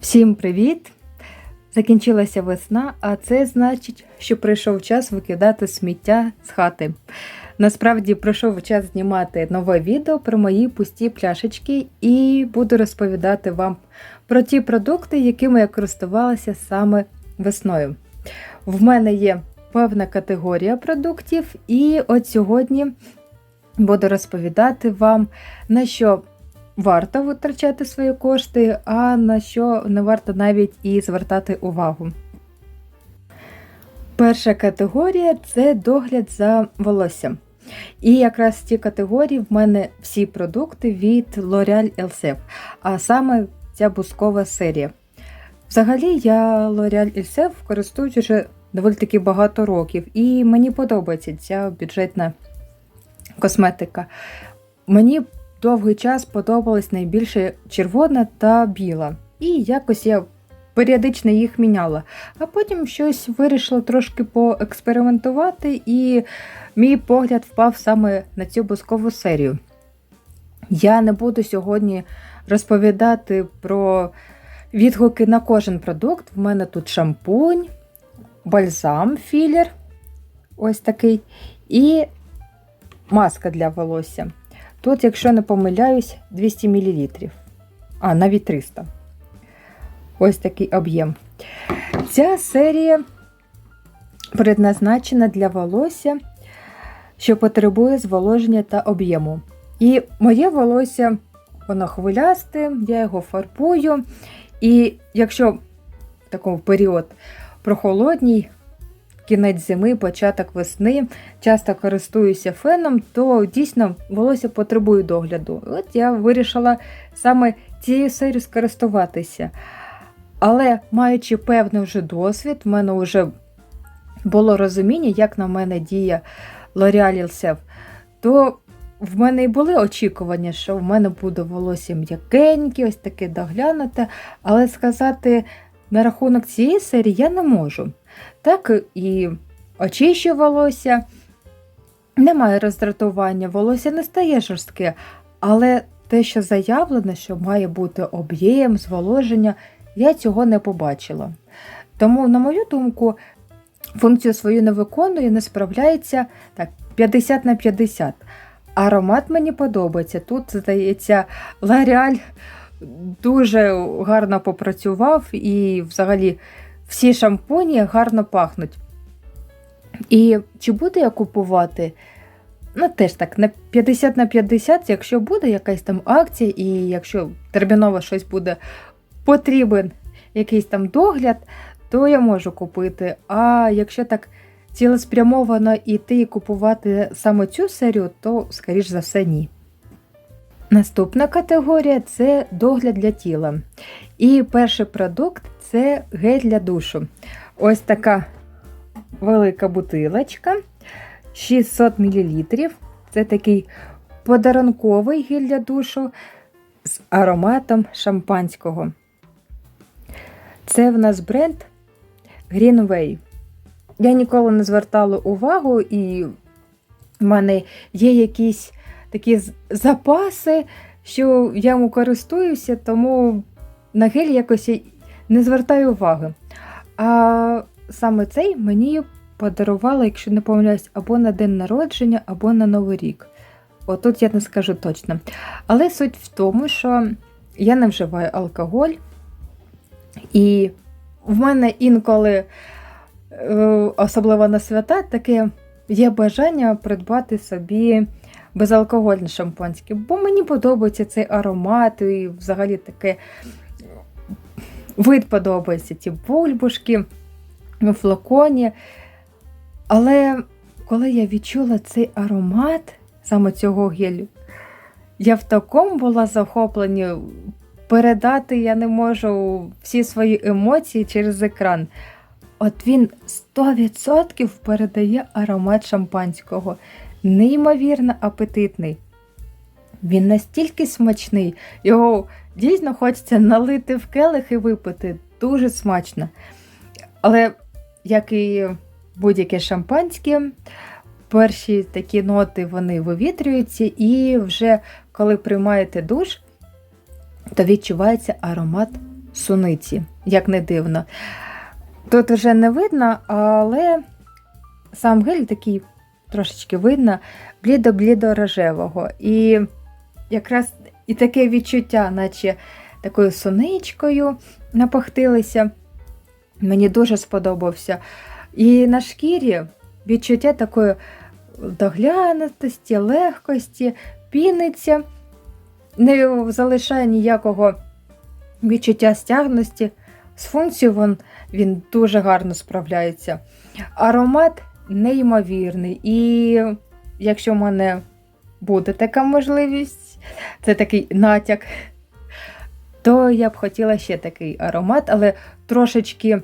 Всім привіт! Закінчилася весна, а це значить, що прийшов час викидати сміття з хати. Насправді прийшов час знімати нове відео про мої пусті пляшечки і буду розповідати вам про ті продукти, якими я користувалася саме весною. В мене є певна категорія продуктів, і от сьогодні буду розповідати вам, на що варто витрачати свої кошти, а на що не варто навіть і звертати увагу. Перша категорія це догляд за волоссям. І якраз в цій категорії в мене всі продукти від L'Oreal Elseve, а саме ця бускова серія. Взагалі, я L'Oreal Elseve користуюсь вже доволі таки багато років, і мені подобається ця бюджетна косметика. Мені довгий час подобалась найбільше червона та біла. І якось я періодично їх міняла. А потім щось вирішила трошки поекспериментувати, і мій погляд впав саме на цю бускову серію. Я не буду сьогодні розповідати про відгуки на кожен продукт. В мене тут шампунь, бальзам філер, ось такий, і маска для волосся. Тут, якщо не помиляюсь, 200 мл. А, навіть 300. Ось такий об'єм. Ця серія предназначена для волосся, що потребує зволоження та об'єму. І моє волосся, воно хвилясте, я його фарбую. І якщо в такому період прохолодній, кінець зими, початок весни, часто користуюся феном, то дійсно волосся потребує догляду. От я вирішила саме цією серією скористуватися. Але маючи певний вже досвід, в мене вже було розуміння, як на мене діє Elseve, то в мене і були очікування, що в мене буде волосся м'якеньке, ось таке доглянуте, але сказати на рахунок цієї серії я не можу. Так і очищу волосся, немає роздратування, волосся не стає жорстке, але те, що заявлено, що має бути об'єм, зволоження, я цього не побачила. Тому, на мою думку, функцію свою не виконує, не справляється так, 50 на 50. Аромат мені подобається. Тут, здається, L'Oreal дуже гарно попрацював і взагалі всі шампуні гарно пахнуть. І чи буду я купувати? Ну, теж так, на 50 на 50, якщо буде якась там акція, і якщо терміново щось буде потрібен якийсь там догляд, то я можу купити. А якщо так цілеспрямовано йти і купувати саме цю серію, то, скоріш за все, ні. Наступна категорія це догляд для тіла. І перший продукт це гель для душу. Ось така велика бутилочка 600 мл. Це такий подарунковий гель для душу з ароматом шампанського. Це в нас бренд Greenway. Я ніколи не звертала увагу, і в мене є якісь такі запаси, що я йому користуюся, тому на гель якось не звертаю уваги. А саме цей мені подарувала, якщо не помиляюсь, або на день народження, або на Новий рік. Отут я не скажу точно. Але суть в тому, що я не вживаю алкоголь, і в мене інколи, е, особливо на свята, таке є бажання придбати собі безалкогольне шампанське, бо мені подобається цей аромат, і взагалі таке вид подобається ті бульбушки в флаконі. Але коли я відчула цей аромат саме цього гелю, я в такому була захоплення, передати я не можу всі свої емоції через екран. От він 100% передає аромат шампанського неймовірно апетитний. Він настільки смачний, його дійсно хочеться налити в келих і випити. Дуже смачно. Але, як і будь-яке шампанське, перші такі ноти вони вивітрюються, і вже коли приймаєте душ, то відчувається аромат суниці, як не дивно. Тут вже не видно, але сам гель такий трошечки видно, блідо-блідо-рожевого. І якраз і таке відчуття, наче такою суничкою напахтилися. Мені дуже сподобався. І на шкірі відчуття такої доглянутості, легкості, піниться, не залишає ніякого відчуття стягності. З функцією він, він дуже гарно справляється. Аромат неймовірний. І якщо в мене буде така можливість, це такий натяк, то я б хотіла ще такий аромат, але трошечки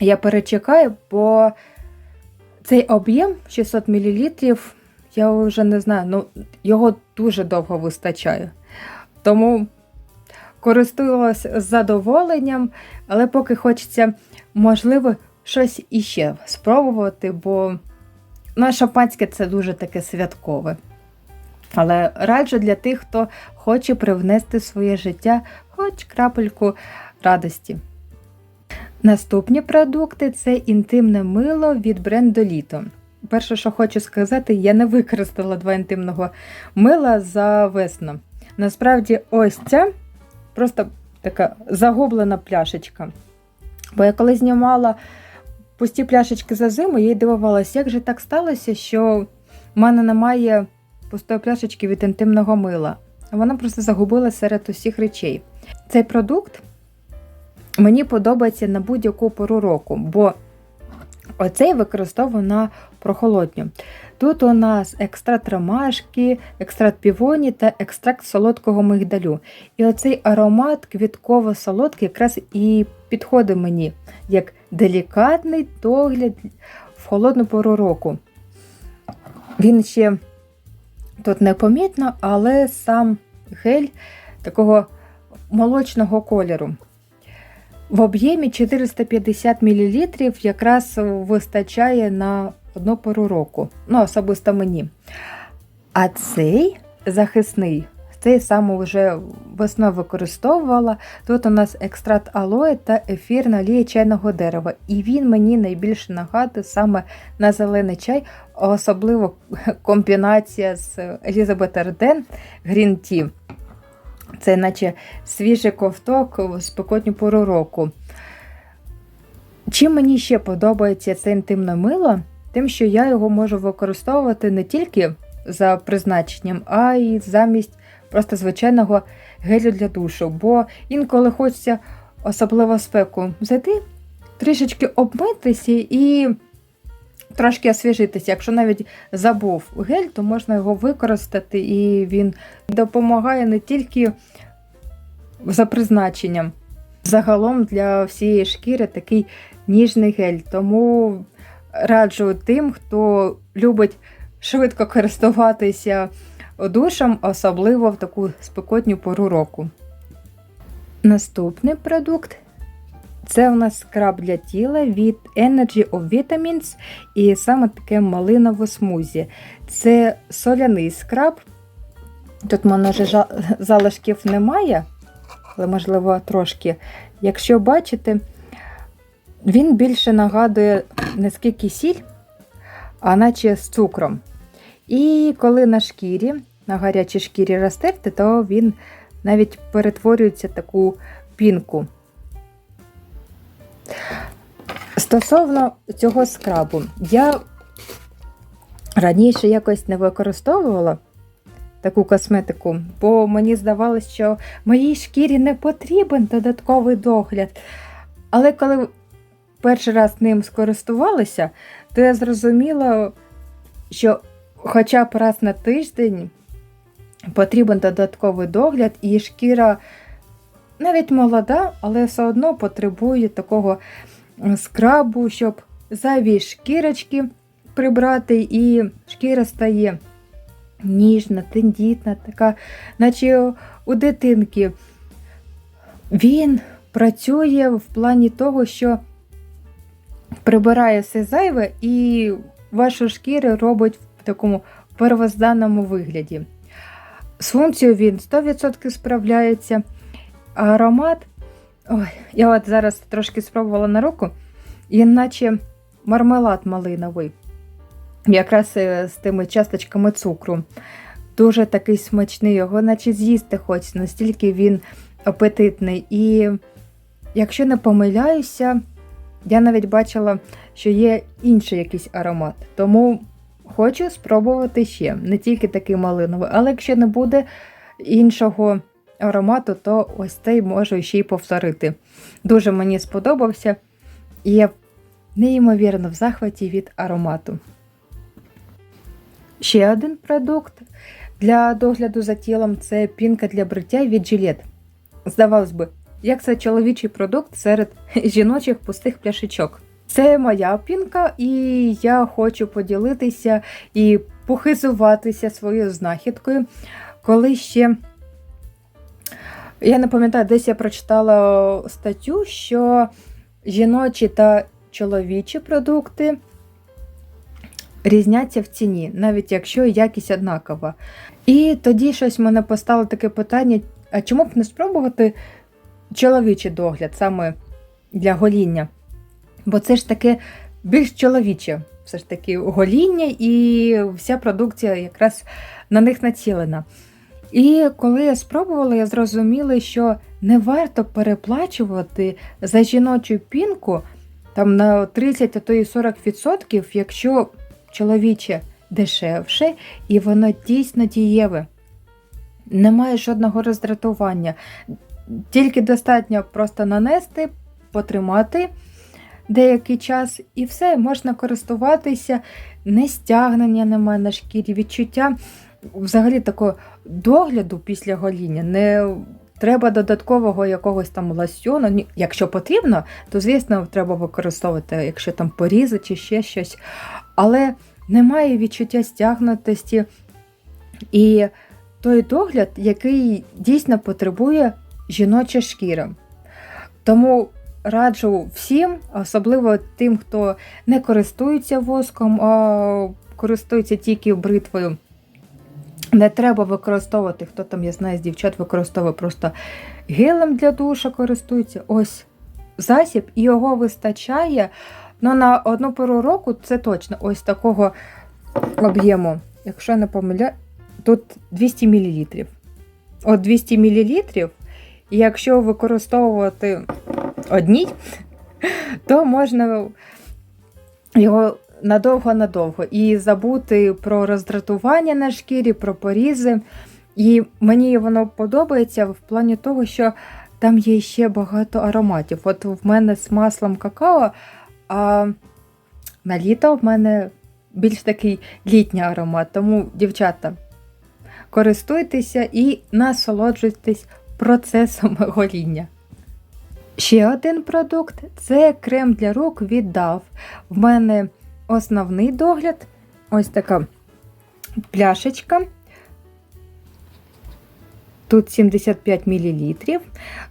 я перечекаю, бо цей об'єм 600 мл, я вже не знаю, ну його дуже довго вистачає. Тому користуюся задоволенням, але поки хочеться, можливо, щось іще спробувати, бо ну, шампанське це дуже таке святкове. Але раджу для тих, хто хоче привнести в своє життя хоч крапельку радості. Наступні продукти це інтимне мило від бренду Літо. Перше, що хочу сказати, я не використала два інтимного мила за весну. Насправді, ось ця просто така загублена пляшечка. Бо я коли знімала пусті пляшечки за зиму, я й дивувалася, як же так сталося, що в мене немає пустої пляшечки від інтимного мила. Вона просто загубила серед усіх речей. Цей продукт мені подобається на будь-яку пору року, бо оцей використовую на прохолодню. Тут у нас екстракт ромашки, екстракт півоні та екстракт солодкого мигдалю. І оцей аромат квітково-солодкий якраз і підходить мені як делікатний догляд в холодну пору року. Він ще тут непомітно, але сам гель такого молочного кольору. В об'ємі 450 мл якраз вистачає на одну пору року. Ну, особисто мені. А цей захисний, цей саме вже весною використовувала. Тут у нас екстракт алоє та ефірна олія чайного дерева. І він мені найбільше нагадує саме на зелений чай, особливо комбінація з Елізабет Арден Green Tea. Це наче свіжий ковток в спекотню пору року. Чим мені ще подобається це інтимне мило, тим, що я його можу використовувати не тільки за призначенням, а й замість просто звичайного гелю для душу. Бо інколи хочеться особливо спеку зайти, трішечки обмитися і трошки освіжитися. Якщо навіть забув гель, то можна його використати, і він допомагає не тільки за призначенням. Загалом для всієї шкіри такий ніжний гель. Тому раджу тим, хто любить швидко користуватися душем, особливо в таку спекотню пору року. Наступний продукт це у нас скраб для тіла від Energy of Vitamins і саме таке малинове смузі. Це соляний скраб. Тут в мене залишків немає, але, можливо, трошки. Якщо бачите, він більше нагадує не скільки сіль, а наче з цукром. І коли на шкірі, на гарячій шкірі розтерти, то він навіть перетворюється в таку пінку. Стосовно цього скрабу, я раніше якось не використовувала таку косметику, бо мені здавалося, що моїй шкірі не потрібен додатковий догляд. Але коли перший раз ним скористувалася, то я зрозуміла, що хоча б раз на тиждень потрібен додатковий догляд, і шкіра навіть молода, але все одно потребує такого скрабу, щоб зайві шкірочки прибрати, і шкіра стає ніжна, тендітна, така, наче у дитинки. Він працює в плані того, що прибирає все зайве і вашу шкіру робить в такому первозданному вигляді. З функцією він 100% справляється. Аромат. Ой, я от зараз трошки спробувала на руку, і наче мармелад малиновий. Якраз е, з тими часточками цукру. Дуже такий смачний, його наче з'їсти хочеться, настільки він апетитний. І якщо не помиляюся, я навіть бачила, що є інший якийсь аромат. Тому хочу спробувати ще. Не тільки такий малиновий, але якщо не буде іншого аромату, то ось цей можу ще й повторити. Дуже мені сподобався, і я неймовірно в захваті від аромату. Ще один продукт для догляду за тілом це пінка для бриття від Gillette. Здавалось би, як це чоловічий продукт серед жіночих пустих пляшечок. Це моя пінка, і я хочу поділитися і похизуватися своєю знахідкою. Коли ще я не пам'ятаю, десь я прочитала статтю, що жіночі та чоловічі продукти різняться в ціні, навіть якщо якість однакова. І тоді щось мене постало таке питання: а чому б не спробувати чоловічий догляд саме для гоління? Бо це ж таке більш чоловіче, все ж таки гоління, і вся продукція якраз на них націлена. І коли я спробувала, я зрозуміла, що не варто переплачувати за жіночу пінку там на 30, а то і 40%, якщо чоловіче дешевше і воно дійсно дієве. Немає жодного роздратування. Тільки достатньо просто нанести, потримати деякий час, і все, можна користуватися, не стягнення немає на шкірі, відчуття взагалі такого догляду після гоління. Не треба додаткового якогось там лосьйону. Якщо потрібно, то, звісно, треба використовувати, якщо там порізи чи ще щось. Але немає відчуття стягнутості і той догляд, який дійсно потребує жіноча шкіра. Тому раджу всім, особливо тим, хто не користується воском, а користується тільки бритвою. Не треба використовувати, хто там, я знаю, з дівчат використовує просто гелем для душа користується. Ось засіб, і його вистачає. Ну, на одну пору року це точно ось такого об'єму. Якщо не помиляю, тут 200 мл. От 200 мл, і якщо використовувати одній, то можна його надовго-надовго і забути про роздратування на шкірі, про порізи. І мені воно подобається в плані того, що там є ще багато ароматів. От в мене з маслом какао, а на літо в мене більш такий літній аромат. Тому, дівчата, користуйтеся і насолоджуйтесь процесом гоління. Ще один продукт це крем для рук від DAV. В мене основний догляд ось така пляшечка. Тут 75 мл.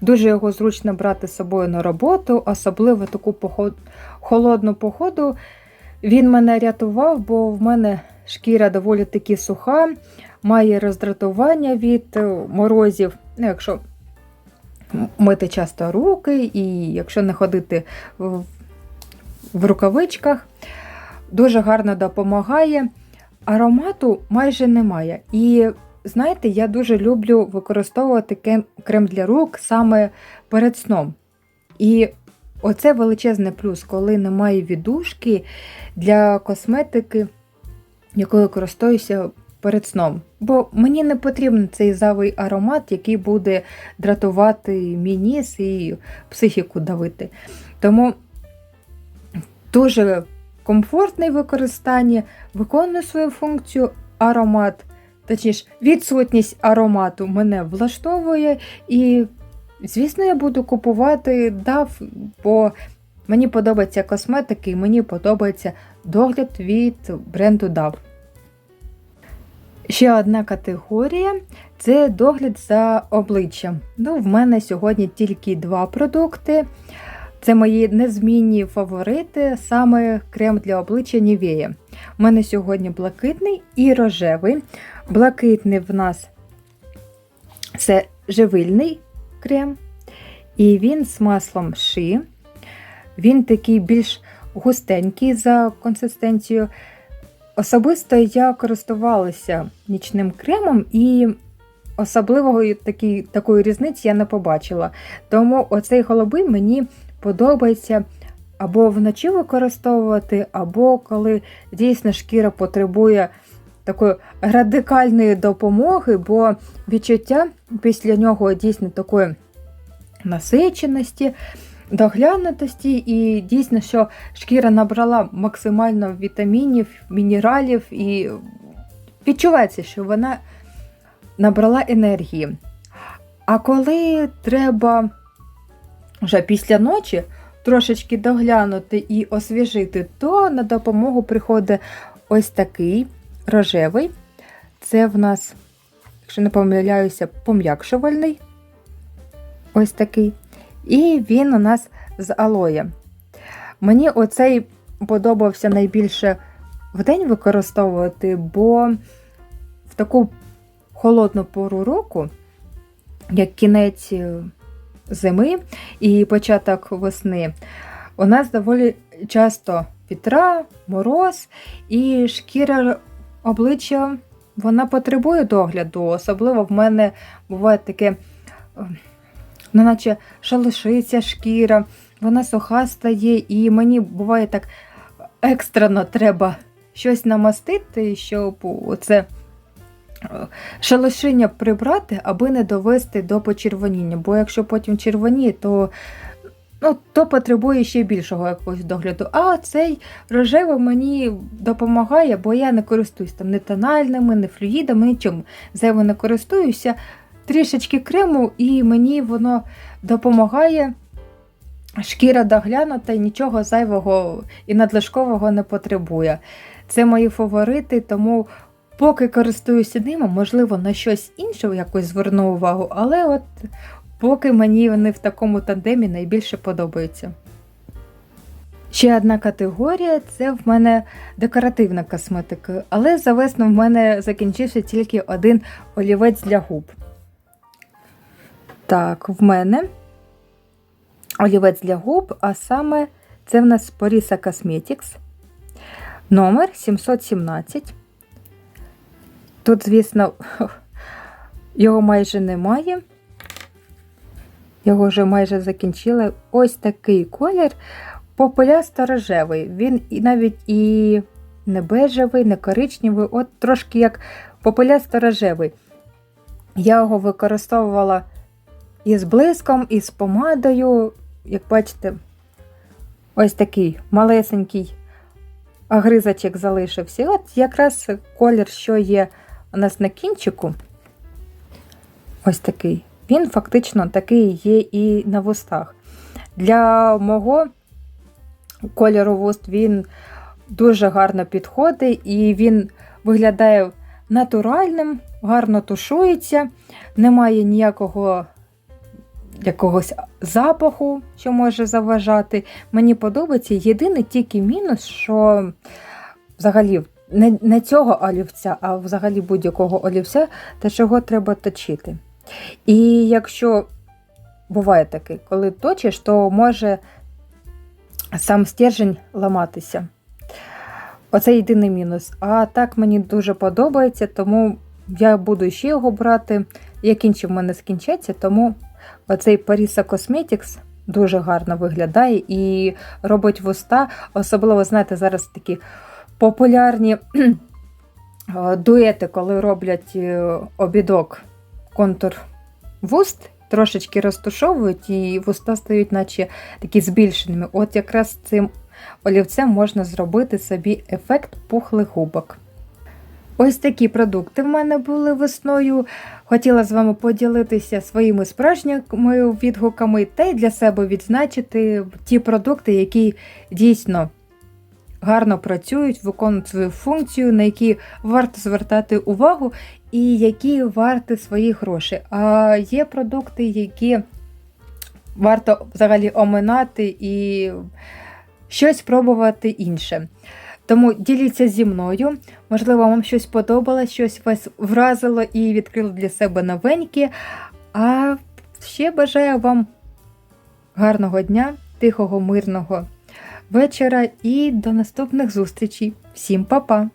Дуже його зручно брати з собою на роботу, особливо таку поход... холодну походу. Він мене рятував, бо в мене шкіра доволі таки суха, має роздратування від е, морозів. Ну, Якщо мити часто руки, і якщо не ходити в, рукавичках, дуже гарно допомагає. Аромату майже немає. І знаєте, я дуже люблю використовувати крем для рук саме перед сном. І оце величезний плюс, коли немає віддушки для косметики, якою користуюся перед сном. Бо мені не потрібен цей завий аромат, який буде дратувати мій ніс і психіку давити. Тому дуже комфортне використання, виконує свою функцію аромат. Точніше, відсутність аромату мене влаштовує, і, звісно, я буду купувати DAV, бо мені подобається косметики і мені подобається догляд від бренду DAV. Ще одна категорія це догляд за обличчям. Ну, В мене сьогодні тільки два продукти. Це мої незмінні фаворити, саме крем для обличчя Nivea. У мене сьогодні блакитний і рожевий. Блакитний в нас це живильний крем, і він з маслом ши. Він такий більш густенький за консистенцією. Особисто я користувалася нічним кремом і особливої такі, такої різниці я не побачила. Тому оцей голубий мені подобається або вночі використовувати, або коли дійсно шкіра потребує такої радикальної допомоги, бо відчуття після нього дійсно такої насиченості, доглянутості, і дійсно, що шкіра набрала максимально вітамінів, мінералів, і відчувається, що вона набрала енергії. А коли треба вже після ночі трошечки доглянути і освіжити, то на допомогу приходить ось такий рожевий. Це в нас, якщо не помиляюся, пом'якшувальний. Ось такий. І він у нас з алоє. Мені оцей подобався найбільше в день використовувати, бо в таку холодну пору року, як кінець е, зими і початок весни, у нас доволі часто вітра, мороз, і шкіра обличчя вона потребує догляду. Особливо в мене буває таке, е, наче шалушиться шкіра, вона суха стає, і мені буває так екстрено треба щось намастити, щоб оце шелушиння прибрати, аби не довести до почервоніння. Бо якщо потім червоніє, то ну, то потребує ще більшого якогось догляду. А цей рожевий мені допомагає, бо я не користуюсь там не тональними, не флюїдами, нічим. Зайво не користуюся. Трішечки крему, і мені воно допомагає. Шкіра доглянута і нічого зайвого і надлишкового не потребує. Це мої фаворити, тому Поки користуюся ними, можливо, на щось інше якось зверну увагу, але от поки мені вони в такому тандемі найбільше подобаються. Ще одна категорія це в мене декоративна косметика, але за весну в мене закінчився тільки один олівець для губ. Так, в мене олівець для губ, а саме це в нас Porisa Cosmetics номер 717. Тут, звісно, його майже немає. Його вже майже закінчили. Ось такий колір попелясто рожевий. Він і навіть і не бежевий, не коричневий, от трошки як попелясто рожевий. Я його використовувала і з блиском, і з помадою. Як бачите, ось такий малесенький гризачок залишився. От якраз колір, що є у нас на кінчику ось такий. Він фактично такий є і на вустах. Для мого кольору вуст він дуже гарно підходить і він виглядає натуральним, гарно тушується, немає ніякого якогось запаху, що може заважати. Мені подобається єдиний тільки мінус, що взагалі не не цього олівця, а взагалі будь-якого олівця, та чого треба точити. І якщо буває таке, коли точиш, то може сам стержень ламатися. Оце єдиний мінус. А так мені дуже подобається, тому я буду ще його брати. Як інші в мене скінчаться, тому оцей Parisa Cosmetics дуже гарно виглядає і робить вуста. Особливо, знаєте, зараз такі популярні дуети, коли роблять е, обідок контур вуст, трошечки розтушовують, і вуста стають, наче такі збільшеними. От якраз цим олівцем можна зробити собі ефект пухлих губок. Ось такі продукти в мене були весною. Хотіла з вами поділитися своїми справжніми відгуками та й для себе відзначити ті продукти, які дійсно гарно працюють, виконують свою функцію, на які варто звертати увагу, і які варті свої гроші. А є продукти, які варто взагалі оминати і щось пробувати інше. Тому діліться зі мною. Можливо, вам щось подобалось, щось вас вразило і відкрило для себе новеньке. А ще бажаю вам гарного дня, тихого, мирного вечора і до наступних зустрічей. Всім па-па!